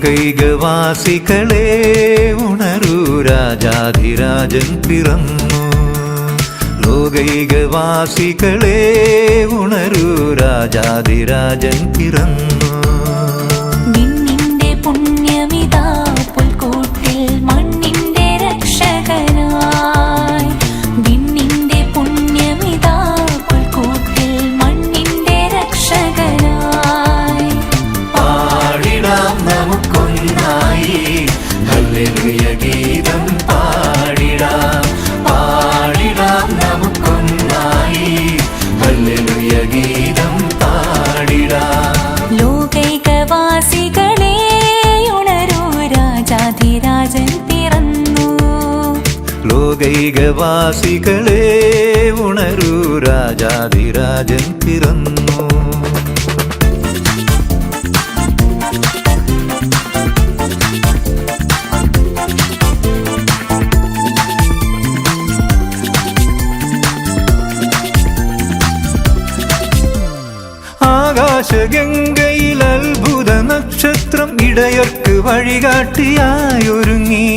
ലോകൈകവാസികളെ ഉണരൂ. രാജാധിരാജൻ പിറന്നു. ലോകൈകവാസികളെ ഉണരൂ. രാജാധിരാജൻ പിറന്നു. നമുക്കൊന്നായി ഹല്ലേലൂയ ഗീതം പാടിടാം പാടിടാം നമുക്കൊന്നായി. ഹല്ലേലൂയ ഗീതം പാടിടാം. ലോകൈകവാസികളെ ഉണരൂ രാജാധിരാജൻ പിറന്നു. ലോകൈകവാസികളെ ഉണരൂ രാജാധിരാജൻ പിറന്നു. ആകാശഗംഗയിൽ അത്ഭുത നക്ഷത്രം ഇടയർക്ക് വഴികാട്ടിയായൊരുങ്ങി.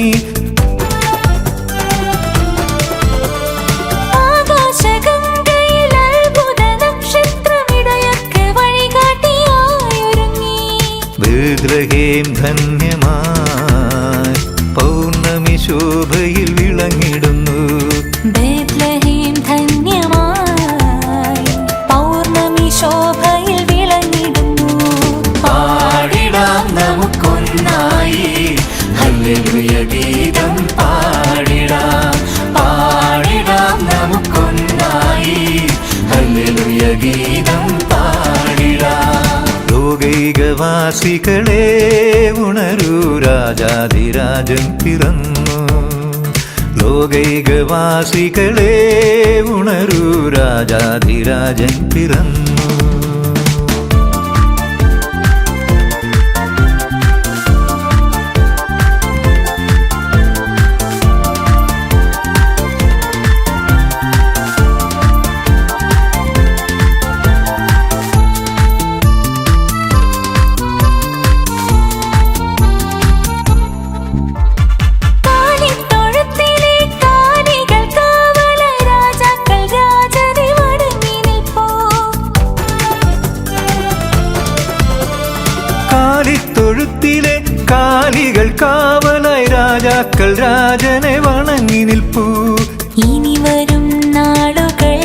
ഗ്രഹേം ധന്യമായി പൗർണമി ശോഭയിൽ വിളങ്ങിടുന്നു. ഗീതം ലോകൈകവാസികളെ ഉണരൂ രാജാധിരാജൻ പിറന്നു. ലോകൈകവാസികളെ ഉണരൂ രാജാധിരാജൻ പിറന്നു. രാജാക്കൾ രാജനെ വണങ്ങി നിൽപ്പൂ. ഇനി വരും നാളുകൾ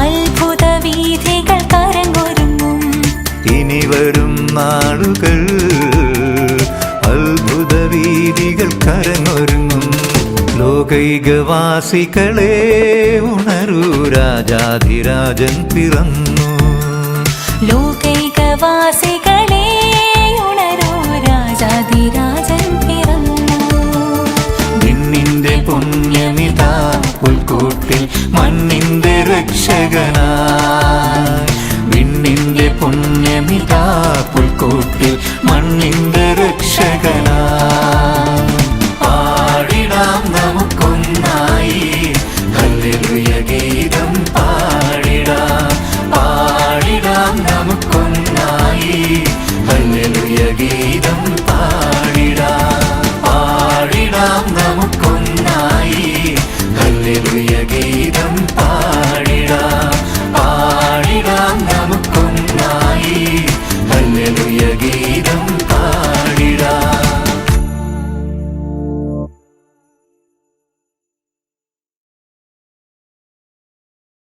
അത്ഭുത വീഥികൾ കരങ്ങൊരുങ്ങും. ഇനി വരും നാളുകൾ അത്ഭുത വീഥികൾ കരങ്ങൊരുങ്ങും. ലോകൈകവാസികളെ ഉണരൂ രാജാധിരാജൻ പിറന്നു. ലോകൈകവാസികളെ രക്ഷകനായി. വിണ്ണിന്റെ പുണ്യമിതാ പുൽക്കൂട്ടിൽ മണ്ണിന്റെ